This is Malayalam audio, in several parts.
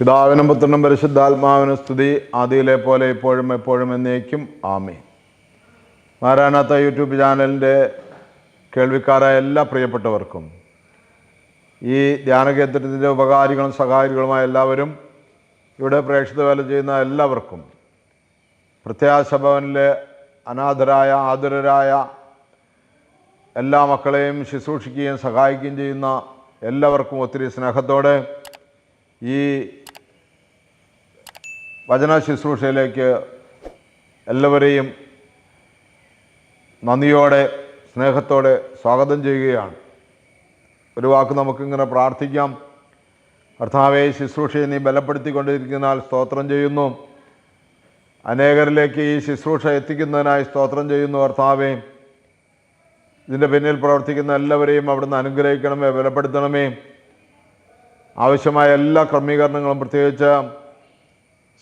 പിതാവിനും പുത്രനും പരിശുദ്ധാത്മാവിനും സ്തുതി. ആദിയിലെ പോലെ ഇപ്പോഴും എപ്പോഴും എന്നേക്കും. ആമേ മാരാനാത്ത യൂട്യൂബ് ചാനലിന്റെ കേൾവിക്കാരായ എല്ലാ പ്രിയപ്പെട്ടവർക്കും ഈ ധ്യാനകേന്ദ്രത്തിന്റെ ഉപകാരികളും സഹായികളുമായ എല്ലാവരും ഇവിടെ പ്രേക്ഷിത വേല ചെയ്യുന്ന എല്ലാവർക്കും പ്രത്യാശ ഭവനിലെ അനാഥരായ ആതുരരായ എല്ലാ മക്കളെയും ശുശ്രൂഷിക്കുകയും സഹായിക്കുകയും ചെയ്യുന്ന എല്ലാവർക്കും ഒത്തിരി സ്നേഹത്തോടെ ഈ വചന ശുശ്രൂഷയിലേക്ക് എല്ലാവരെയും നന്ദിയോടെ സ്നേഹത്തോടെ സ്വാഗതം ചെയ്യുകയാണ്. ഒരു വാക്ക് നമുക്കിങ്ങനെ പ്രാർത്ഥിക്കാം. കർത്താവെ ശുശ്രൂഷയെ നീ ബലപ്പെടുത്തിക്കൊണ്ടിരിക്കുന്നതിനാൽ സ്തോത്രം ചെയ്യുന്നു. അനേകരിലേക്ക് ഈ ശുശ്രൂഷ എത്തിക്കുന്നതിനായി സ്തോത്രം ചെയ്യുന്നു കർത്താവെ. ഇതിന്റെ പിന്നിൽ പ്രവർത്തിക്കുന്ന എല്ലാവരെയും അവിടുന്ന് അനുഗ്രഹിക്കണമേ ബലപ്പെടുത്തണമേ. ആവശ്യമായ എല്ലാ ക്രമീകരണങ്ങളും പ്രത്യേകിച്ച്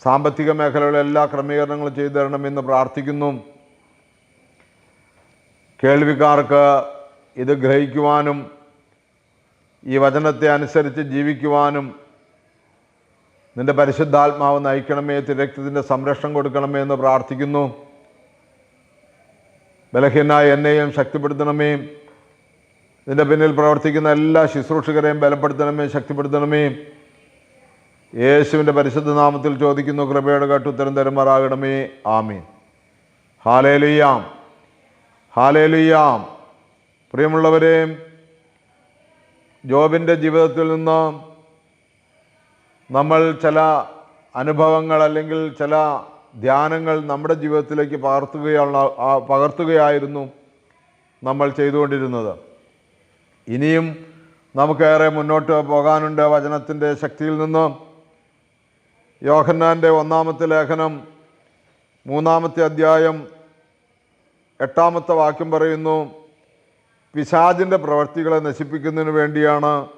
സാമ്പത്തിക മേഖലകളിൽ എല്ലാ ക്രമീകരണങ്ങളും ചെയ്തു തരണമെന്ന് പ്രാർത്ഥിക്കുന്നു. കേൾവിക്കാർക്ക് ഇത് ഗ്രഹിക്കുവാനും ഈ വചനത്തെ അനുസരിച്ച് ജീവിക്കുവാനും നിന്റെ പരിശുദ്ധാത്മാവ് നയിക്കണമേ തിരക്തത്തിന്റെ സംരക്ഷണം കൊടുക്കണമേ എന്ന് പ്രാർത്ഥിക്കുന്നു. ബലഹീനായ എന്നെയും ശക്തിപ്പെടുത്തണമേ. ഇതിന്റെ പിന്നിൽ പ്രവർത്തിക്കുന്ന എല്ലാ ശുശ്രൂഷകരെയും ബലപ്പെടുത്തണമേ ശക്തിപ്പെടുത്തണമേ. യേശുവിന്റെ പരിശുദ്ധ നാമത്തിൽ ചോദിക്കുന്നു കൃപയുടെ കേട്ട് ഉത്തരം തരുമാറാകണമേ. ആമീൻ. ഹാലേലുയാം. ഹാലേലുയാം. പ്രിയമുള്ളവരെ ജോബിന്റെ ജീവിതത്തിൽ നിന്ന് നമ്മൾ ചില അനുഭവങ്ങൾ അല്ലെങ്കിൽ ചില ധ്യാനങ്ങൾ നമ്മുടെ ജീവിതത്തിലേക്ക് പകർത്തുകയാണ് പകർത്തുകയായിരുന്നു നമ്മൾ ചെയ്തുകൊണ്ടിരുന്നത്. ഇനിയും നമുക്കേറെ മുന്നോട്ട് പോകാനുണ്ട് വചനത്തിന്റെ ശക്തിയിൽ നിന്ന്. യോഹന്നാന്റെ ഒന്നാമത്തെ ലേഖനം മൂന്നാമത്തെ അധ്യായം എട്ടാമത്തെ വാക്യം പറയുന്നു പിശാജിന്റെ പ്രവർത്തികളെ നശിപ്പിക്കുന്നതിന് വേണ്ടിയാണ്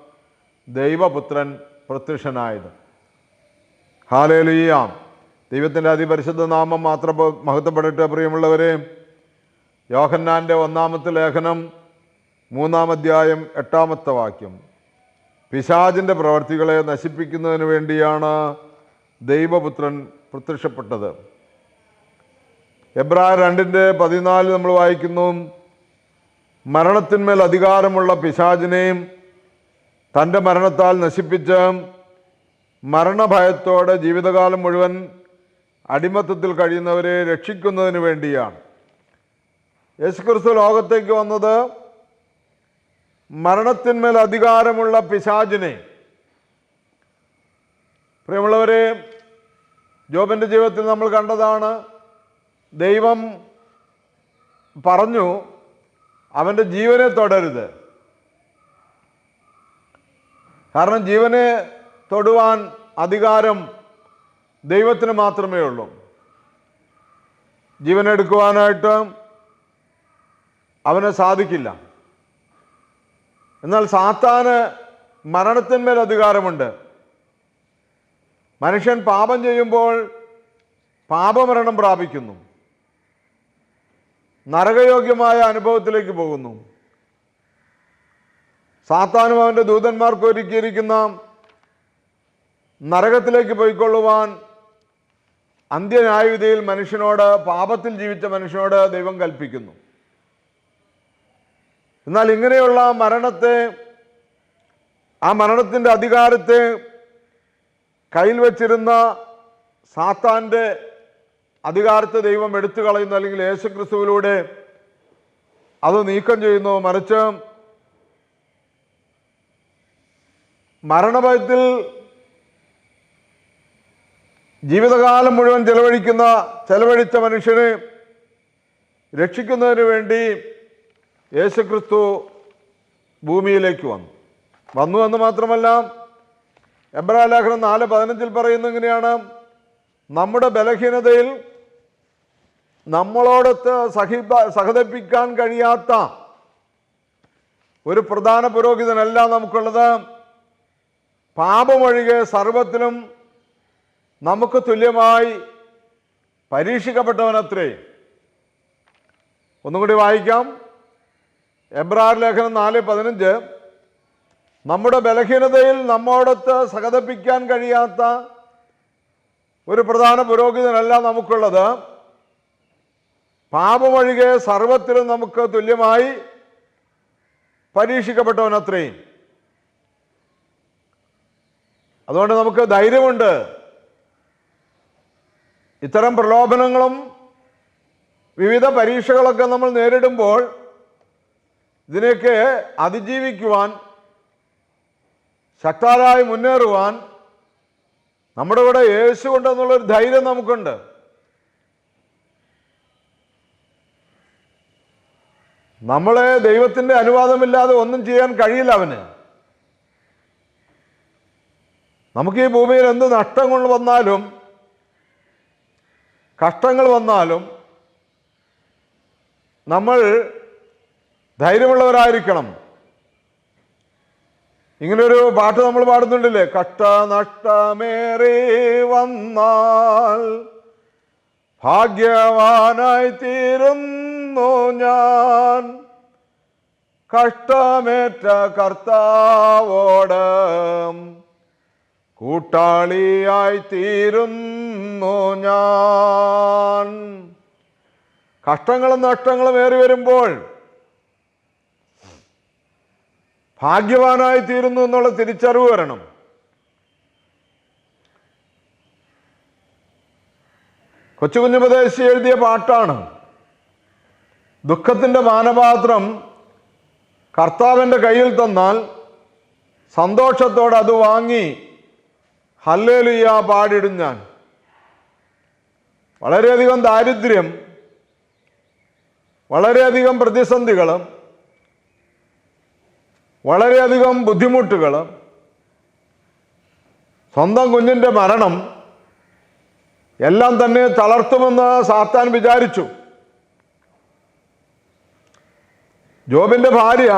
ദൈവപുത്രൻ പ്രത്യക്ഷനായത്. ഹാലേലുയ്യാം ദൈവത്തിന്റെ അതിപരിശുദ്ധ നാമം മാത്രം മഹത്വപ്പെടട്ടെ പ്രിയമുള്ളവരെ. യോഹന്നാന്റെ ഒന്നാമത്തെ ലേഖനം മൂന്നാം അധ്യായം എട്ടാമത്തെ വാക്യം. പിശാജിന്റെ പ്രവർത്തികളെ നശിപ്പിക്കുന്നതിന് വേണ്ടിയാണ് ദൈവപുത്രൻ പ്രത്യക്ഷപ്പെട്ടത്. എബ്രായ രണ്ടിന്റെ പതിനാല് നമ്മൾ വായിക്കുന്നു. മരണത്തിന്മേൽ അധികാരമുള്ള പിശാചിനെയും തന്റെ മരണത്താൽ നശിപ്പിച്ച് മരണഭയത്തോടെ ജീവിതകാലം മുഴുവൻ അടിമത്തത്തിൽ കഴിയുന്നവരെ രക്ഷിക്കുന്നതിന് വേണ്ടിയാണ്. യേശുക്രിസ്തു ലോകത്തേക്ക് വന്നത് മരണത്തിന്മേൽ അധികാരമുള്ള പിശാചിനെ പ്രിയമുള്ളവരെ ജോബിന്റെ ജീവിതത്തിൽ നമ്മൾ കണ്ടതാണ് ദൈവം പറഞ്ഞു അവന്റെ ജീവനെ തൊടരുത്. കാരണം ജീവനെ തൊടുവാൻ അധികാരം ദൈവത്തിന് മാത്രമേ ഉള്ളൂ. ജീവനെടുക്കുവാനായിട്ട് അവന് സാധിക്കില്ല. എന്നാൽ സാത്താന് മരണത്തിന്മേൽ അധികാരമുണ്ട്. മനുഷ്യൻ പാപം ചെയ്യുമ്പോൾ പാപമരണം പ്രാപിക്കുന്നു. നരകയോഗ്യമായ അനുഭവത്തിലേക്ക് പോകുന്നു. സാത്താനും അവന്റെ ദൂതന്മാർക്ക് ഒരുക്കിയിരിക്കുന്ന നരകത്തിലേക്ക് പോയിക്കൊള്ളുവാൻ അന്ത്യന്യായവിധിയിൽ മനുഷ്യനോട് പാപത്തിൽ ജീവിച്ച മനുഷ്യനോട് ദൈവം കൽപ്പിക്കുന്നു. എന്നാൽ ഇങ്ങനെയുള്ള മരണത്തെ ആ മരണത്തിന്റെ അധികാരത്തെ കയ്യിൽ വെച്ചിരുന്ന സാത്താന്റെ അധികാരത്തെ ദൈവം എടുത്തു കളയുന്നു അല്ലെങ്കിൽ യേശുക്രിസ്തുവിലൂടെ അത് നീക്കം ചെയ്യുന്നു. മറിച്ച് മരണഭയത്തിൽ ജീവിതകാലം മുഴുവൻ ചെലവഴിക്കുന്ന ചെലവഴിച്ച മനുഷ്യനെ രക്ഷിക്കുന്നതിന് വേണ്ടി യേശുക്രിസ്തു ഭൂമിയിലേക്ക് വന്നു. വന്നു എന്ന് മാത്രമല്ല എബ്രാ ലേഖനം നാല് പതിനഞ്ചിൽ പറയുന്ന എങ്ങനെയാണ് നമ്മുടെ ബലഹീനതയിൽ നമ്മളോടൊത്ത് സഹിപ്പ സഹതിപ്പിക്കാൻ കഴിയാത്ത ഒരു പ്രധാന പുരോഹിതനല്ല നമുക്കുള്ളത്. പാപമൊഴികെ സർവത്തിലും നമുക്ക് തുല്യമായി പരീക്ഷിക്കപ്പെട്ടവനത്രേ. ഒന്നുകൂടി വായിക്കാം. എബ്രാർ ലേഖനം നാല് പതിനഞ്ച് നമ്മുടെ ബലഹീനതയിൽ നമ്മോടൊത്ത് സഹതപ്പിക്കാൻ കഴിയാത്ത ഒരു പ്രധാന പുരോഹിതനല്ല നമുക്കുള്ളത്. പാപമൊഴികെ സർവത്തിലും നമുക്ക് തുല്യമായി പരീക്ഷിക്കപ്പെട്ടവനത്രയും അതുകൊണ്ട് നമുക്ക് ധൈര്യമുണ്ട്. ഇത്തരം പ്രലോഭനങ്ങളും വിവിധ പരീക്ഷകളൊക്കെ നമ്മൾ നേരിടുമ്പോൾ ഇതിനെയൊക്കെ അതിജീവിക്കുവാൻ ശക്തരായി മുന്നേറുവാൻ നമ്മുടെ കൂടെ യേശു ഉണ്ടെന്നുള്ളൊരു ധൈര്യം നമുക്കുണ്ട്. നമ്മളെ ദൈവത്തിന്റെ അനുവാദമില്ലാതെ ഒന്നും ചെയ്യാൻ കഴിയില്ല അവന്. നമുക്ക് ഈ ഭൂമിയിൽ എന്ത് നഷ്ടങ്ങൾ വന്നാലും കഷ്ടങ്ങൾ വന്നാലും നമ്മൾ ധൈര്യമുള്ളവരായിരിക്കണം. ഇങ്ങനൊരു പാട്ട് നമ്മൾ പാടുന്നുണ്ടല്ലേ? കട്ട നഷ്ടമേറി വന്നാൽ ഭാഗ്യവാനായി തീരുന്നു ഞാൻ. കഷ്ടമേറ്റ കർത്താവോട് കൂട്ടാളിയായി തീരുന്നു ഞാൻ. കഷ്ടങ്ങളും നഷ്ടങ്ങളും ഏറി വരുമ്പോൾ ഭാഗ്യവാനായി തീരുന്നു എന്നുള്ള തിരിച്ചറിവ് വരണം. കൊച്ചു കുഞ്ഞുപദേശി എഴുതിയ പാട്ടാണ്. ദുഃഖത്തിന്റെ മാനപാത്രം കർത്താവിന്റെ കയ്യിൽ തന്നാൽ സന്തോഷത്തോടെ അത് വാങ്ങി ഹല്ലേലുയ്യ പാടിടും ഞാൻ. വളരെയധികം ദാരിദ്ര്യം വളരെയധികം പ്രതിസന്ധികൾ വളരെയധികം ബുദ്ധിമുട്ടുകൾ സ്വന്തം കുഞ്ഞിന്റെ മരണം എല്ലാം തന്നെ തളർത്തുമെന്ന് സാത്താൻ വിചാരിച്ചു. ജോബിന്റെ ഭാര്യ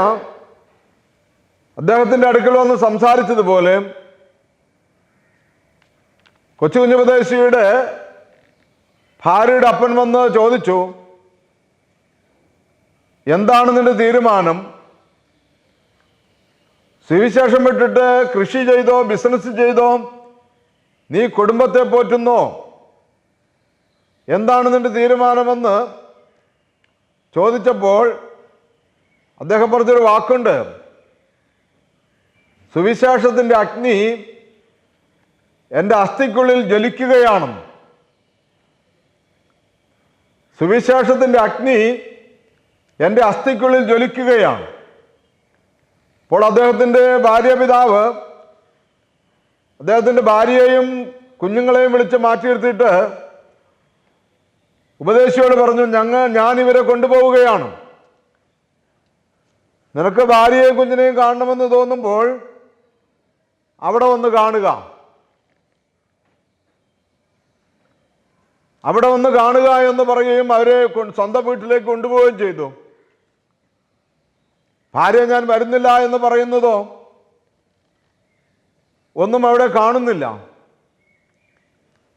അദ്ദേഹത്തിന്റെ അടുക്കൽ വന്ന് സംസാരിച്ചതുപോലെ കൊച്ചു കുഞ്ഞുപദേശിയുടെ ഭാര്യയുടെ അപ്പൻ വന്ന് ചോദിച്ചു എന്താണ് നിന്റെ തീരുമാനം? സുവിശേഷം വിട്ടിട്ട് കൃഷി ചെയ്തോ ബിസിനസ് ചെയ്തോ നീ കുടുംബത്തെ പോറ്റുന്നോ? എന്താണ് നിന്റെ തീരുമാനമെന്ന് ചോദിച്ചപ്പോൾ അദ്ദേഹം പറഞ്ഞൊരു വാക്കുണ്ട്. സുവിശേഷത്തിന്റെ അഗ്നി എന്റെ അസ്ഥിക്കുള്ളിൽ ജ്വലിക്കുകയാണ്. സുവിശേഷത്തിന്റെ അഗ്നി എന്റെ അസ്ഥിക്കുള്ളിൽ ജ്വലിക്കുകയാണ്. അപ്പോൾ അദ്ദേഹത്തിന്റെ ഭാര്യ പിതാവ് അദ്ദേഹത്തിന്റെ ഭാര്യയെയും കുഞ്ഞുങ്ങളെയും വിളിച്ച് മാറ്റി നിർത്തിയിട്ട് ഉപദേശിയോട് പറഞ്ഞു ഞങ്ങൾ ഞാൻ ഇവരെ കൊണ്ടുപോവുകയാണ്. നിനക്ക് ഭാര്യയെയും കുഞ്ഞിനെയും കാണണമെന്ന് തോന്നുമ്പോൾ അവിടെ വന്ന് കാണുക. അവിടെ വന്ന് കാണുക എന്ന് പറയുകയും അവരെ സ്വന്തം വീട്ടിലേക്ക് കൊണ്ടുപോവുകയും ചെയ്തു. ഭാര്യ ഞാൻ വരുന്നില്ല എന്ന് പറയുന്നതോ? ഒന്നും അവിടെ കാണുന്നില്ല.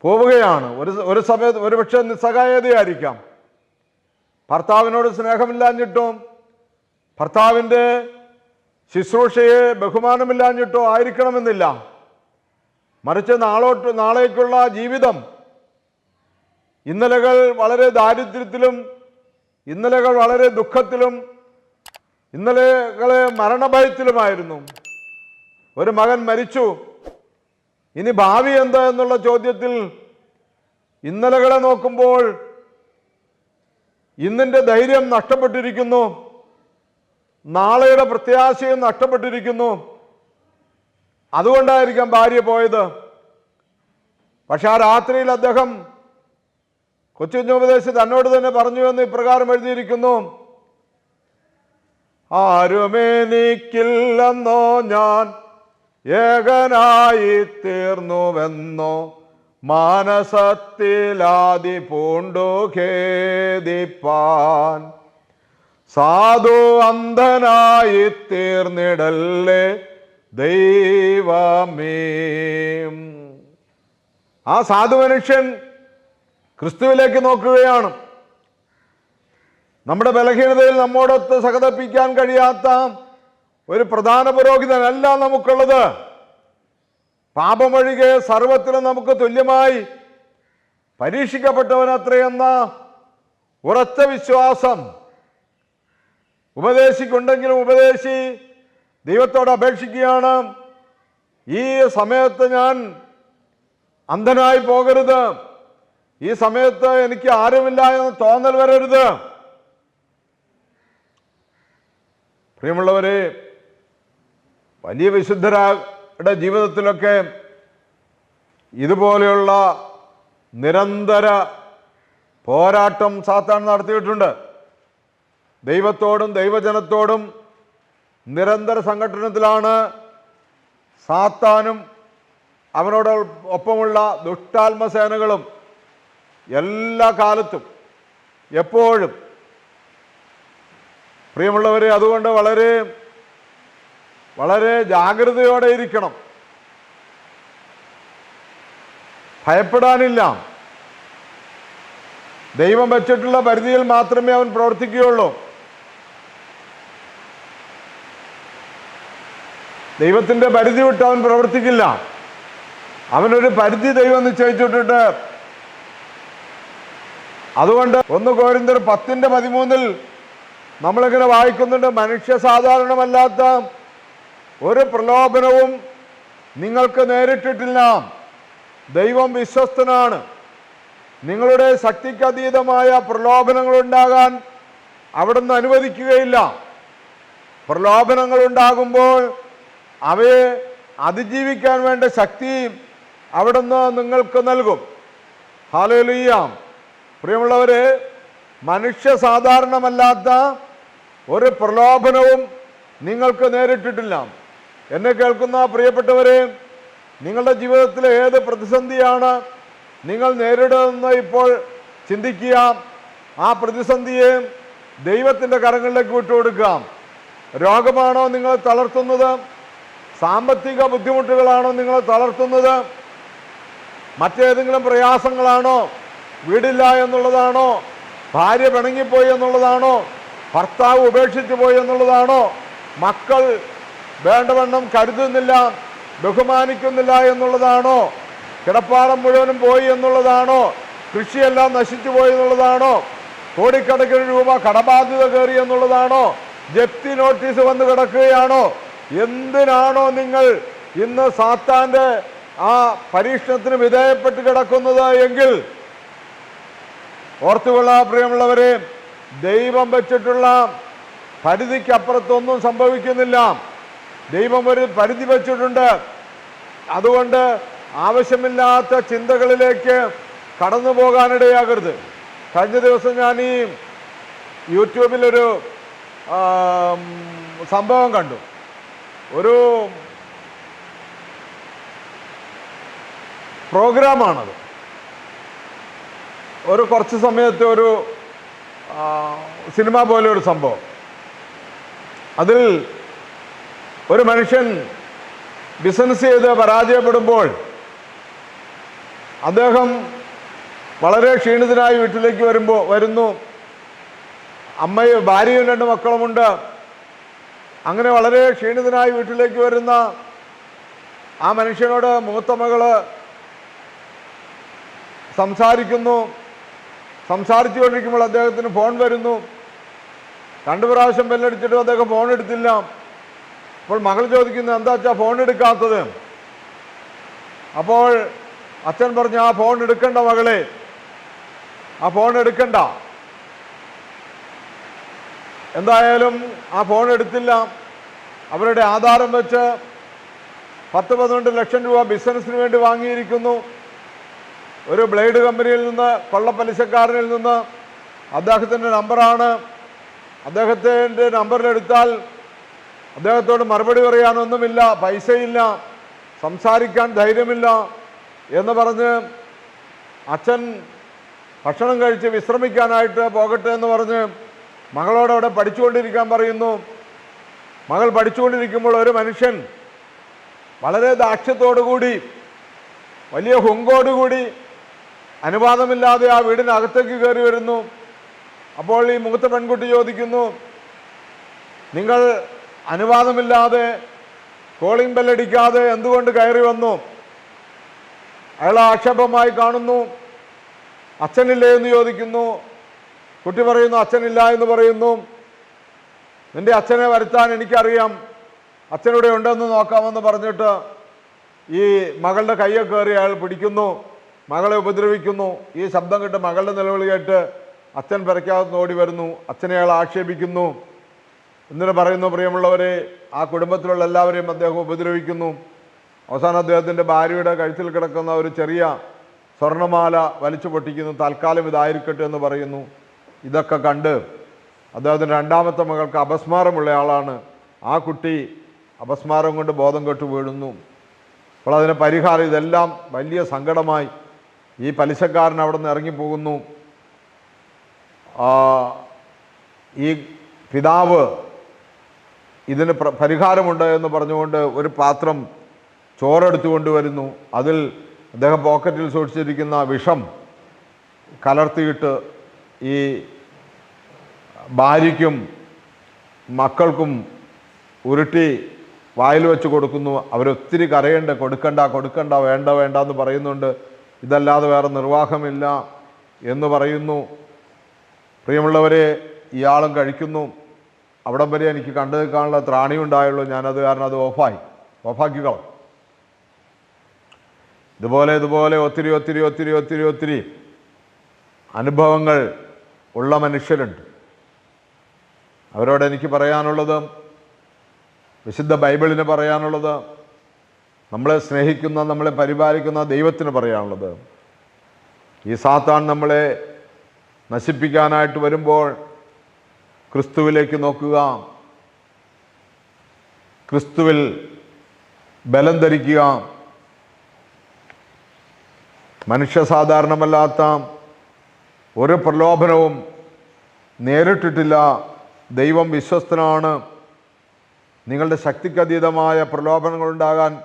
പോവുകയാണ്. ഒരു ഒരു സമയത്ത് ഒരുപക്ഷെ നിസ്സഹായതയായിരിക്കാം ഭർത്താവിനോട് സ്നേഹമില്ലാഞ്ഞിട്ടോ ഭർത്താവിന്റെ ശുശ്രൂഷയെ ബഹുമാനമില്ലാഞ്ഞിട്ടോ ആയിരിക്കണമെന്നില്ല. മറിച്ച് നാളോട്ട് നാളേക്കുള്ള ജീവിതം. ഇന്നലകൾ വളരെ ദാരിദ്ര്യത്തിലും ഇന്നലകൾ വളരെ ദുഃഖത്തിലും ഇന്നലെകളെ മരണഭയത്തിലുമായിരുന്നു. ഒരു മകൻ മരിച്ചു. ഇനി ഭാവി എന്താ എന്നുള്ള ചോദ്യത്തിൽ ഇന്നലകളെ നോക്കുമ്പോൾ ഇന്നിന്റെ ധൈര്യം നഷ്ടപ്പെട്ടിരിക്കുന്നു. നാളെയുടെ പ്രത്യാശയും നഷ്ടപ്പെട്ടിരിക്കുന്നു. അതുകൊണ്ടായിരിക്കാം ഭാര്യ പോയത്. പക്ഷെ ആ രാത്രിയിൽ അദ്ദേഹം കൊച്ചു കുഞ്ഞുപദേശി തന്നോട് തന്നെ പറഞ്ഞു എന്ന് ഇപ്രകാരം എഴുതിയിരിക്കുന്നു. ആരുമെനിക്കില്ലെന്നോ ഞാൻ ഏകനായി തീർന്നുവെന്നോ മാനസത്തിലാതി പൂണ്ടു ഖേദിപ്പാൻ. സാധു അന്ധനായി തീർന്നിടല്ലേ ദൈവമേ. ആ സാധു മനുഷ്യൻ ക്രിസ്തുവിലേക്ക് നോക്കുകയാണ്. നമ്മുടെ ബലഹീനതയിൽ നമ്മോടൊത്ത് സഹതപ്പിക്കാൻ കഴിയാത്ത ഒരു പ്രധാന പുരോഹിതനല്ല നമുക്കുള്ളത്. പാപമൊഴികെ സർവത്തിലും നമുക്ക് തുല്യമായി പരീക്ഷിക്കപ്പെട്ടവനത്രയെന്ന ഉറച്ച വിശ്വാസം ഉപദേശിക്കുണ്ടെങ്കിലും ഉപദേശി ദൈവത്തോട് അപേക്ഷിക്കുകയാണ്. ഈ സമയത്ത് ഞാൻ അന്ധനായി പോകരുത്. ഈ സമയത്ത് എനിക്ക് ആരുമില്ല എന്ന് തോന്നൽ വരരുത്. പ്രിയമുള്ളവരെ വലിയ വിശുദ്ധരായുടെ ജീവിതത്തിലൊക്കെ ഇതുപോലെയുള്ള നിരന്തര പോരാട്ടം സാത്താൻ നടത്തിയിട്ടുണ്ട്. ദൈവത്തോടും ദൈവജനത്തോടും നിരന്തര സംഘടനത്തിലാണ് സാത്താനും അവനോട് ഒപ്പമുള്ള ദുഷ്ടാത്മസേനകളും എല്ലാ കാലത്തും എപ്പോഴും പ്രിയമുള്ളവരെ അതുകൊണ്ട് വളരെ വളരെ ജാഗ്രതയോടെ ഇരിക്കണം. ഭയപ്പെടാനില്ല. ദൈവം വെച്ചിട്ടുള്ള പരിധിയിൽ മാത്രമേ അവൻ പ്രവർത്തിക്കുകയുള്ളൂ. ദൈവത്തിന്റെ പരിധി വിട്ട് അവൻ പ്രവർത്തിക്കില്ല. അവനൊരു പരിധി ദൈവം നിശ്ചയിച്ചിട്ടുണ്ട്. അതുകൊണ്ട് ഒന്ന് കോരിന്തർ പത്തിന്റെ പതിമൂന്നിൽ നമ്മളിങ്ങനെ വായിക്കുന്നുണ്ട് മനുഷ്യ സാധാരണമല്ലാത്ത ഒരു പ്രലോഭനവും നിങ്ങൾക്ക് നേരിട്ടിട്ടില്ല. ദൈവം വിശ്വസ്തനാണ്. നിങ്ങളുടെ ശക്തിക്കതീതമായ പ്രലോഭനങ്ങൾ ഉണ്ടാകാൻ അവിടുന്ന് അനുവദിക്കുകയില്ല. പ്രലോഭനങ്ങൾ ഉണ്ടാകുമ്പോൾ അവയെ അതിജീവിക്കാൻ വേണ്ട ശക്തി അവിടുന്ന് നിങ്ങൾക്ക് നൽകും. ഹാലോലിയാം. പ്രിയമുള്ളവരെ മനുഷ്യ സാധാരണമല്ലാത്ത ഒരു പ്രലോഭനവും നിങ്ങൾക്ക് നേരിട്ടിട്ടില്ല. എന്നെ കേൾക്കുന്ന പ്രിയപ്പെട്ടവരെ നിങ്ങളുടെ ജീവിതത്തിലെ ഏത് പ്രതിസന്ധിയാണ് നിങ്ങൾ നേരിടുന്ന ഇപ്പോൾ ചിന്തിക്കുക. ആ പ്രതിസന്ധിയെ ദൈവത്തിന്റെ കരങ്ങളിലേക്ക് വിട്ടുകൊടുക്കാം രോഗമാണോ നിങ്ങളെ തളർത്തുന്നത്? സാമ്പത്തിക ബുദ്ധിമുട്ടുകളാണോ നിങ്ങളെ തളർത്തുന്നത്? മറ്റേതെങ്കിലും പ്രയാസങ്ങളാണോ? വീടില്ല എന്നുള്ളതാണോ? ഭാര്യ പിണങ്ങിപ്പോയി എന്നുള്ളതാണോ? ഭർത്താവ് ഉപേക്ഷിച്ചു പോയി എന്നുള്ളതാണോ? മക്കൾ വേണ്ടവണ്ണം കരുതുന്നില്ല ബഹുമാനിക്കുന്നില്ല എന്നുള്ളതാണോ? കിടപ്പാടം മുഴുവനും പോയി എന്നുള്ളതാണോ? കൃഷിയെല്ലാം നശിച്ചു പോയി എന്നുള്ളതാണോ? കോടിക്കണക്കിന് രൂപ കടബാധ്യത കയറി എന്നുള്ളതാണോ? ജപ്തി നോട്ടീസ് വന്ന് കിടക്കുകയാണോ? എന്തിനാണോ നിങ്ങൾ ഇന്ന് സാത്താന്റെ ആ പരീക്ഷണത്തിന് വിധേയപ്പെട്ട് കിടക്കുന്നത് എങ്കിൽ? ഓർത്തുകൊള്ള പ്രിയമുള്ളവരെ ദൈവം വെച്ചിട്ടുള്ള പരിധിക്കപ്പുറത്തൊന്നും സംഭവിക്കുന്നില്ല. ദൈവം ഒരു പരിധി വെച്ചിട്ടുണ്ട്. അതുകൊണ്ട് ആവശ്യമില്ലാത്ത ചിന്തകളിലേക്ക് കടന്നു പോകാനിടയാകരുത്. കഴിഞ്ഞ ദിവസം ഞാൻ ഈ യൂട്യൂബിലൊരു സംഭവം കണ്ടു. ഒരു പ്രോഗ്രാമാണത്. ഒരു കുറച്ച് സമയത്ത് ഒരു സിനിമ പോലെ ഒരു സംഭവം. അതിൽ ഒരു മനുഷ്യൻ ബിസിനസ് ചെയ്ത് പരാജയപ്പെടുമ്പോൾ അദ്ദേഹം വളരെ ക്ഷീണിതനായി വീട്ടിലേക്ക് വരുമ്പോൾ വരുന്നു. അമ്മയും ഭാര്യയും രണ്ട് മക്കളുമുണ്ട്. അങ്ങനെ വളരെ ക്ഷീണിതനായി വീട്ടിലേക്ക് വരുന്ന ആ മനുഷ്യനോട് മൂത്ത മകൾ സംസാരിക്കുന്നു. സംസാരിച്ചു കൊണ്ടിരിക്കുമ്പോൾ അദ്ദേഹത്തിന് ഫോൺ വരുന്നു. രണ്ടു പ്രാവശ്യം ബെല്ലടിച്ചിട്ടും അദ്ദേഹം ഫോൺ എടുത്തില്ല. അപ്പോൾ മകൾ ചോദിക്കുന്നു എന്താ അച്ഛാ ഫോൺ എടുക്കാത്തത്? അപ്പോൾ അച്ഛൻ പറഞ്ഞു ആ ഫോൺ എടുക്കണ്ട മകളെ. ആ ഫോൺ എടുക്കണ്ട. എന്തായാലും ആ ഫോൺ എടുത്തില്ല. അവരുടെ ആധാരം വെച്ച് പത്ത് പന്ത്രണ്ട് ലക്ഷം രൂപ ബിസിനസ്സിന് വേണ്ടി വാങ്ങിയിരിക്കുന്നു. ഒരു ബ്ലേഡ് കമ്പനിയിൽ നിന്ന് കൊള്ളപ്പലിശക്കാരനിൽ നിന്ന് അദ്ദേഹത്തിന്റെ നമ്പറാണ്. അദ്ദേഹത്തിന്റെ നമ്പറിലെടുത്താൽ അദ്ദേഹത്തോട് മറുപടി പറയാനൊന്നുമില്ല പൈസയില്ല സംസാരിക്കാൻ ധൈര്യമില്ല എന്ന് പറഞ്ഞ് അച്ഛൻ ഭക്ഷണം കഴിച്ച് വിശ്രമിക്കാനായിട്ട് പോകട്ടെ എന്ന് പറഞ്ഞ് മകളോട് അവിടെ പഠിച്ചുകൊണ്ടിരിക്കാൻ പറയുന്നു. മകൾ പഠിച്ചുകൊണ്ടിരിക്കുമ്പോൾ ഒരു മനുഷ്യൻ വളരെ ദാക്ഷ്യത്തോടുകൂടി വലിയ ഹുങ്കോടുകൂടി അനുവാദമില്ലാതെ ആ വീടിനകത്തേക്ക് കയറി വരുന്നു. അപ്പോൾ ഈ മുഖത്തെ പെൺകുട്ടി ചോദിക്കുന്നു നിങ്ങൾ അനുവാദമില്ലാതെ കോളിംഗ് ബെല്ലടിക്കാതെ എന്തുകൊണ്ട് കയറി വന്നു? അയാൾ ആക്ഷേപമായി കാണുന്നു. അച്ഛനില്ലേ എന്ന് ചോദിക്കുന്നു. കുട്ടി പറയുന്നു അച്ഛനില്ല എന്ന് പറയുന്നു. നിന്റെ അച്ഛനെ വരുത്താൻ എനിക്കറിയാം. അച്ഛനിവിടെ ഉണ്ടെന്ന് നോക്കാമെന്ന് പറഞ്ഞിട്ട് ഈ മകളുടെ കയ്യെ കയറി അയാൾ പിടിക്കുന്നു. മകളെ ഉപദ്രവിക്കുന്നു. ഈ ശബ്ദം കേട്ട് മകളുടെ നിലവിളി കേട്ട് അച്ഛൻ പെരയ്ക്കകത്ത് ഓടി വരുന്നു. അച്ഛനെ അയാൾ ആക്ഷേപിക്കുന്നു. എന്നിട്ട് പറയുന്നു പ്രിയമുള്ളവരെ ആ കുടുംബത്തിലുള്ള എല്ലാവരെയും അദ്ദേഹം ഉപദ്രവിക്കുന്നു. അവസാനം അദ്ദേഹത്തിന്റെ ഭാര്യയുടെ കഴുത്തിൽ കിടക്കുന്ന ഒരു ചെറിയ സ്വർണമാല വലിച്ചു പൊട്ടിക്കുന്നു. തൽക്കാലം ഇതായിരിക്കട്ടെ എന്ന് പറയുന്നു. ഇതൊക്കെ കണ്ട് അദ്ദേഹത്തിന്റെ രണ്ടാമത്തെ മകൾക്ക് അപസ്മാരമുള്ള ആളാണ്. ആ കുട്ടി അപസ്മാരം കൊണ്ട് ബോധം കെട്ടു വീഴുന്നു അപ്പോൾ അതിന് പരിഹാരം ഇതെല്ലാം വലിയ സങ്കടമായി ഈ പലിശക്കാരൻ അവിടെ നിന്ന് ഇറങ്ങിപ്പോകുന്നു ഈ പിതാവ് ഇതിന് പ്ര- പരിഹാരമുണ്ട് എന്ന് പറഞ്ഞുകൊണ്ട് ഒരു പാത്രം ചോറെടുത്തു കൊണ്ടുവരുന്നു. അതിൽ അദ്ദേഹം പോക്കറ്റിൽ സൂക്ഷിച്ചിരിക്കുന്ന വിഷം കലർത്തിയിട്ട് ഈ ഭാര്യയ്ക്കും മക്കൾക്കും ഉരുട്ടി വായിൽ വെച്ച് കൊടുക്കുന്നു. അവരൊത്തിരി കരയണ്ട കൊടുക്കണ്ട കൊടുക്കണ്ട വേണ്ട വേണ്ട എന്ന് പറയുന്നുണ്ട്. ഇതല്ലാതെ വേറെ നിർവാഹമില്ല എന്ന് പറയുന്നു. പ്രിയമുള്ളവരെ ഇയാളും കഴിക്കുന്നു. അവിടം വരെ എനിക്ക് കണ്ടു നിൽക്കാനുള്ള ത്രാണി ഉണ്ടായുള്ളൂ. ഞാനത് കാരണം അത് ഓഫായി. ഓഫാക്കിക്കോ ഇതുപോലെ ഇതുപോലെ ഒത്തിരി ഒത്തിരി ഒത്തിരി ഒത്തിരി ഒത്തിരി അനുഭവങ്ങൾ ഉള്ള മനുഷ്യരുണ്ട്. അവരോട് എനിക്ക് പറയാനുള്ളത് വിശുദ്ധ ബൈബിളിന് പറയാനുള്ളത് നമ്മളെ സ്നേഹിക്കുന്ന നമ്മളെ പരിപാലിക്കുന്ന ദൈവത്തിന് പറയാനുള്ളത്. ഈ സാത്താൻ നമ്മളെ നശിപ്പിക്കാനായിട്ട് വരുമ്പോൾ ക്രിസ്തുവിലേക്ക് നോക്കുക. ക്രിസ്തുവിൽ ബലം ധരിക്കുക. മനുഷ്യ സാധാരണമല്ലാത്ത ഒരു പ്രലോഭനവും നേരിട്ടിട്ടില്ല. ദൈവം വിശ്വസ്തനാണ്. നിങ്ങളുടെ ശക്തിക്കതീതമായ പ്രലോഭനങ്ങൾ ഉണ്ടാകാൻ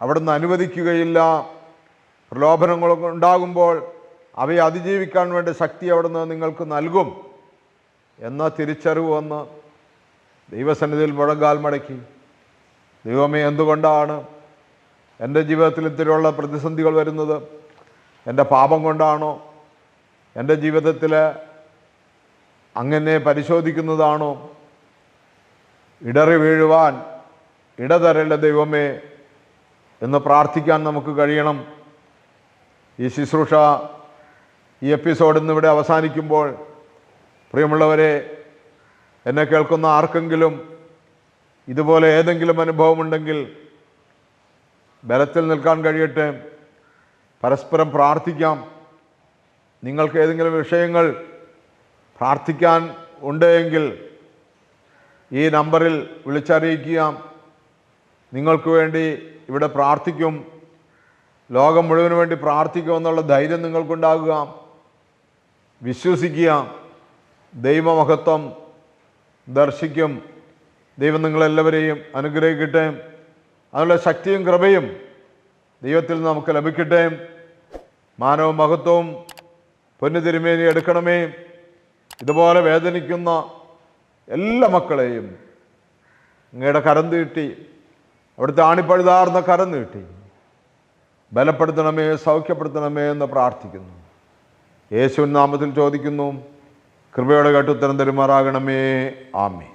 അവിടുന്ന് അനുവദിക്കുകയില്ല. പ്രലോഭനങ്ങൾ ഉണ്ടാകുമ്പോൾ അവയെ അതിജീവിക്കാൻ വേണ്ട ശക്തി അവിടുന്ന് നിങ്ങൾക്ക് നൽകും. എന്ന തിരിച്ചറിവ് വന്ന് ദൈവസന്നിധിയിൽ മുഴങ്കാൽ മടക്കി. ദൈവമേ എന്തുകൊണ്ടാണ് എന്റെ ജീവിതത്തിൽ ഇത്തരമുള്ള പ്രതിസന്ധികൾ വരുന്നത്? എന്റെ പാപം കൊണ്ടാണോ? എന്റെ ജീവിതത്തിൽ അങ്ങനെ പരിശോധിക്കുന്നതാണോ? ഇടറി വീഴുവാൻ ഇടതരല്ല ദൈവമേ എന്ന് പ്രാർത്ഥിക്കാൻ നമുക്ക് കഴിയണം. ഈ ശുശ്രൂഷ ഈ എപ്പിസോഡ് ഇന്നിവിടെ അവസാനിക്കുമ്പോൾ പ്രിയമുള്ളവരെ എന്നെ കേൾക്കുന്ന ആർക്കെങ്കിലും ഇതുപോലെ ഏതെങ്കിലും അനുഭവമുണ്ടെങ്കിൽ ബലത്തിൽ നിൽക്കാൻ കഴിയട്ടെ. പരസ്പരം പ്രാർത്ഥിക്കാം. നിങ്ങൾക്ക് ഏതെങ്കിലും വിഷയങ്ങൾ പ്രാർത്ഥിക്കാൻ ഉണ്ടെങ്കിൽ ഈ നമ്പറിൽ വിളിച്ചറിയിക്കുക. നിങ്ങൾക്ക് വേണ്ടി ഇവിടെ പ്രാർത്ഥിക്കും. ലോകം മുഴുവൻ വേണ്ടി പ്രാർത്ഥിക്കുമെന്നുള്ള ധൈര്യം നിങ്ങൾക്കുണ്ടാകുക. വിശ്വസിക്കുക. ദൈവമഹത്വം ദർശിക്കും. ദൈവം നിങ്ങളെല്ലാവരെയും അനുഗ്രഹിക്കട്ടെ. അതിനുള്ള ശക്തിയും കൃപയും ദൈവത്തിൽ നമുക്ക് ലഭിക്കട്ടെ. മാനവ മഹത്വവും പൊന്നു തിരുമേനി എടുക്കണമേ. ഇതുപോലെ വേദനിക്കുന്ന എല്ലാ മക്കളെയും അങ്ങയുടെ കരം നീട്ടി അവിടുത്തെ ആണിപ്പഴുതാർന്ന കരം നീട്ടി. ബലപ്പെടുത്തണമേ സൗഖ്യപ്പെടുത്തണമേ എന്ന് പ്രാർത്ഥിക്കുന്നു. യേശുവിൻ നാമത്തിൽ ചോദിക്കുന്നു കൃപയോടെ കേട്ടുത്തരം തരുമാറാകണമേ. ആമേ